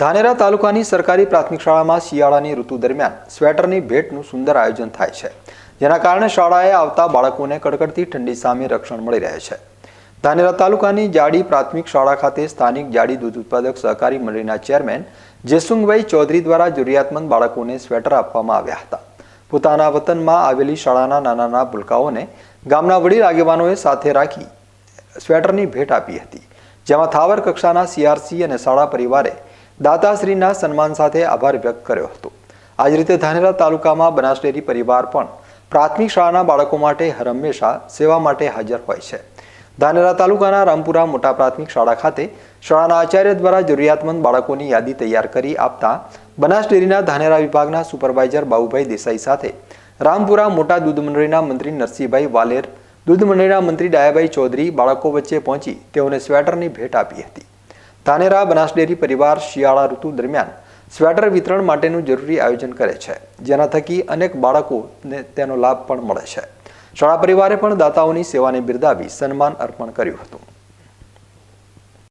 ધાનેરા તાલુકાની સરકારી પ્રાથમિક શાળામાં શિયાળાની ઋતુ દરમિયાન સ્વેટરની ભેટનું સુંદર આયોજન થાય છે. જેના કારણે શાળાએ આવતા બાળકોને કડકડતી ઠંડી સામે રક્ષણ મળી રહે છે. ધાનેરા તાલુકાની જાડી પ્રાથમિક શાળા ખાતે સ્થાનિક જાડી દૂધ ઉત્પાદક સહકારી મંડળીના ચેરમેન જેસુંગભાઈ ચૌધરી દ્વારા જરૂરિયાતમંદ બાળકોને સ્વેટર આપવામાં આવ્યા હતા. પોતાના વતનમાં આવેલી શાળાના નાના નાના ભૂલકાઓને ગામના વડીલ આગેવાનોએ સાથે રાખી સ્વેટરની ભેટ આપી હતી. જેમાં થાવર કક્ષાના સીઆરસી અને શાળા પરિવારે દાતાશ્રીના સન્માન સાથે આભાર વ્યક્ત કર્યો હતો. આ જ રીતે ધાનેરા તાલુકામાં બનાસડેરી પરિવાર પણ પ્રાથમિક શાળાના બાળકો માટે હરહંમેશા સેવા માટે હાજર હોય છે. ધાનેરા તાલુકાના રામપુરા મોટા પ્રાથમિક શાળા ખાતે શાળાના આચાર્ય દ્વારા જરૂરિયાતમંદ બાળકોની યાદી તૈયાર કરી આપતા બનાસડેરીના ધાનેરા વિભાગના સુપરવાઇઝર બાબુભાઈ દેસાઈ સાથે રામપુરા મોટા દૂધ મંડળીના મંત્રી નરસિંહભાઈ વાલેર, દૂધ મંડળીના મંત્રી ડાયાભાઈ ચૌધરી બાળકો વચ્ચે પહોંચી તેઓને સ્વેટરની ભેટ આપી હતી. ધાનેરા બનાસડેરી પરિવાર શિયાળા ઋતુ દરમિયાન સ્વેટર વિતરણ માટેનું જરૂરી આયોજન કરે છે. જેના થકી અનેક બાળકોને તેનો લાભ પણ મળે છે. શાળા પરિવારે પણ દાતાઓની સેવાને બિરદાવી સન્માન અર્પણ કર્યું હતું.